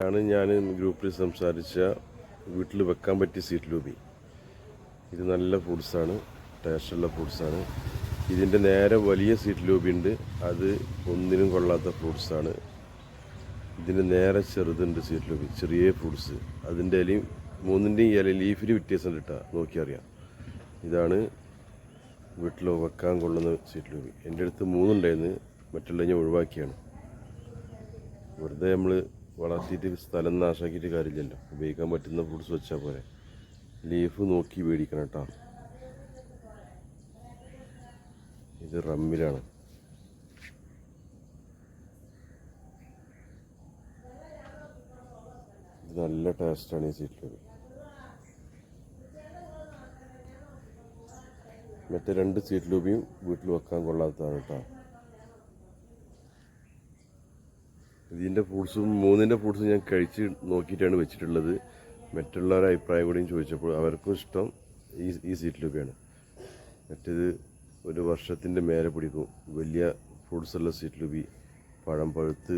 ആണ് ഞാൻ ഗ്രൂപ്പിൽ സംസാരിച്ച വീട്ടിൽ വെക്കാൻ പറ്റിയ സീറ്റ് ലൂബി ഇത് നല്ല ഫുഡ്സാണ് ടേസ്റ്റുള്ള ഫുഡ്സാണ് ഇതിന്റെ നേരെ വലിയ സീറ്റ് ലൂബി ഉണ്ട് അത് ഒന്നിനും കൊള്ളാത്ത ഫ്രൂട്ട്സാണ് ഇതിന്റെ നേരെ ചെറുതുണ്ട് സീറ്റ് ലൂബി ചെറിയ ഫ്രൂട്ട്സ് അതിന്റെ ഇലയും മൂന്നിന്റെയും ഇല ലീഫിന് വ്യത്യാസം കിട്ടുക നോക്കിയറിയാം ഇതാണ് വീട്ടിൽ വെക്കാൻ കൊള്ളുന്ന സീറ്റ് ലൂബി എന്റെ അടുത്ത് മൂന്നുണ്ടായിരുന്നു മറ്റുള്ള ഞാൻ ഒഴിവാക്കിയാണ്. വെറുതെ നമ്മൾ വളർത്തിയിട്ട് സ്ഥലം നാശാക്കിയിട്ട് കാര്യമില്ലല്ലോ. ഉപയോഗിക്കാൻ പറ്റുന്ന ഫ്രൂട്ട്സ് വെച്ചാൽ പോരെ. ലീഫ് നോക്കി മേടിക്കണം കേട്ടോ. ഇത് റമ്മിലാണ്. നല്ല ടേസ്റ്റാണ് ഈ സീറ്റിൽ മറ്റേ രണ്ട് സീറ്റ് ലൂബിയും വീട്ടിൽ വെക്കാൻ കൊള്ളാത്തതാണ് കേട്ടോ. ഇതിന്റെ ഫ്രൂട്ട്സും മൂന്നിന്റെ ഫ്രൂട്ട്സും ഞാൻ കഴിച്ച് നോക്കിയിട്ടാണ് വെച്ചിട്ടുള്ളത്. മറ്റുള്ളവരുടെ അഭിപ്രായം കൂടിയും ചോദിച്ചപ്പോൾ അവർക്കും ഇഷ്ടം ഈ ഈ സീറ്റിലൊക്കെയാണ്. മറ്റേത് ഒരു വർഷത്തിന്റെ മേലെ പിടിക്കും. വലിയ ഫ്രൂട്ട്സ് ഉള്ള സീറ്റിലുപി പഴം പഴുത്ത്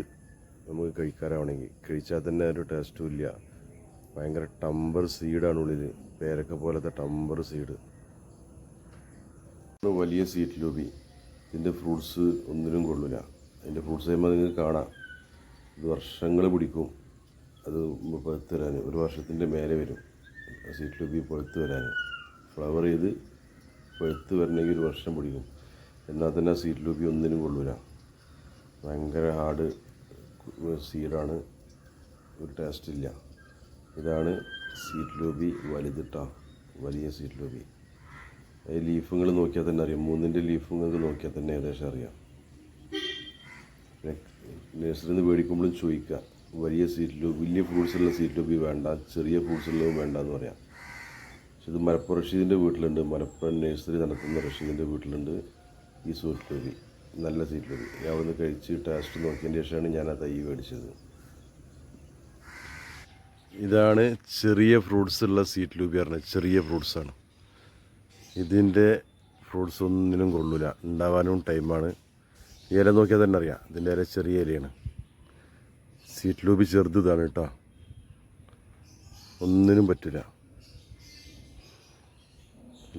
നമുക്ക് കഴിക്കാറാണെങ്കിൽ കഴിച്ചാൽ തന്നെ ഒരു ടേസ്റ്റും ഇല്ല. ഭയങ്കര ടമ്പർ സീഡാണ് ഉള്ളിൽ പേരക്ക പോലത്തെ ടമ്പർ സീഡ്. വലിയ സീറ്റിലുപി ഇതിന്റെ ഫ്രൂട്ട്സ് ഒന്നിനും കൊള്ളില്ല അതിന്റെ ഫ്രൂട്ട്സ് കഴിയുമ്പോൾ നിങ്ങൾക്ക് കാണാം. ഇത് വർഷങ്ങൾ പിടിക്കും. അത് പഴുത്ത് വരാൻ ഒരു വർഷത്തിന്റെ മേലെ വരും. സീറ്റ് ലൂബി പഴുത്ത് വരാൻ ഫ്ലവർ ചെയ്ത് പഴുത്ത് വരണമെങ്കിൽ ഒരു വർഷം പിടിക്കും. എന്നാൽ തന്നെ ആ ലൂബി ഒന്നിനും കൊള്ളൂല. ഭയങ്കര ഹാർഡ് സീഡാണ്. ഒരു ടേസ്റ്റ് ഇല്ല. ഇതാണ് സീറ്റ് ലൂബി വലുതിട്ടാ വലിയ സീറ്റ് അതിൽ ലീഫുകൾ നോക്കിയാൽ തന്നെ അറിയാം. മൂന്നിന്റെ ലീഫുകൾ നോക്കിയാൽ തന്നെ ഏകദേശം അറിയാം. നഴ്സറിയിൽ നിന്ന് മേടിക്കുമ്പോഴും ചോദിക്കുക. വലിയ സീറ്റിലോ വലിയ ഫ്രൂട്ട്സ് ഉള്ള സീറ്റിലോ വേണ്ട ചെറിയ ഫ്രൂട്ട്സ് വേണ്ട എന്ന് പറയാം. പക്ഷെ ഇത് മലപ്പുറം റഷീദിന്റെ വീട്ടിലുണ്ട്. മലപ്പുറം നേഴ്സറി നടത്തുന്ന റഷീദിന്റെ വീട്ടിലുണ്ട് ഈ സീറ്റ് ലോബി നല്ല സീറ്റിലൊരു ഞാൻ അവിടുന്ന് കഴിച്ച് ടേസ്റ്റ് നോക്കിയതിന് ശേഷമാണ് ഞാൻ ആ തൈ മേടിച്ചത്. ഇതാണ് ചെറിയ ഫ്രൂട്ട്സ് ഉള്ള സീറ്റ് ലൂബി പറഞ്ഞത്. ചെറിയ ഫ്രൂട്ട്സാണ് ഇതിന്റെ ഫ്രൂട്ട്സ് ഒന്നിനും കൊള്ളില്ല ഉണ്ടാവാനും ടൈമാണ് ഇല നോക്കിയാൽ തന്നെ അറിയാം. ഇതിന്റെ ഇല ചെറിയ ഇലയാണ്. സീറ്റ് ലൂബി ചെറുത് ഇതാണ് കേട്ടോ. ഒന്നിനും പറ്റില്ല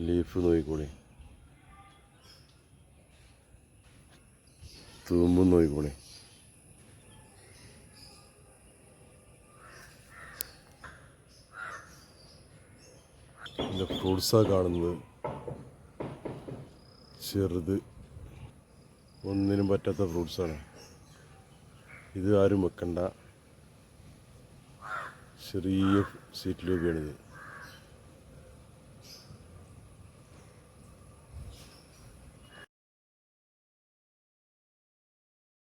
ലീഫ് നോക്കിക്കോളി. തൂമ്പും ഇതിന്റെ ഫ്രൂട്ട്സാണ് കാണുന്നത്. ചെറുത്. ഒന്നിനും പറ്റാത്ത ഫ്രൂട്ട്സാണ് ഇത് ആരും വെക്കണ്ട. ചെറിയ സീറ്റ്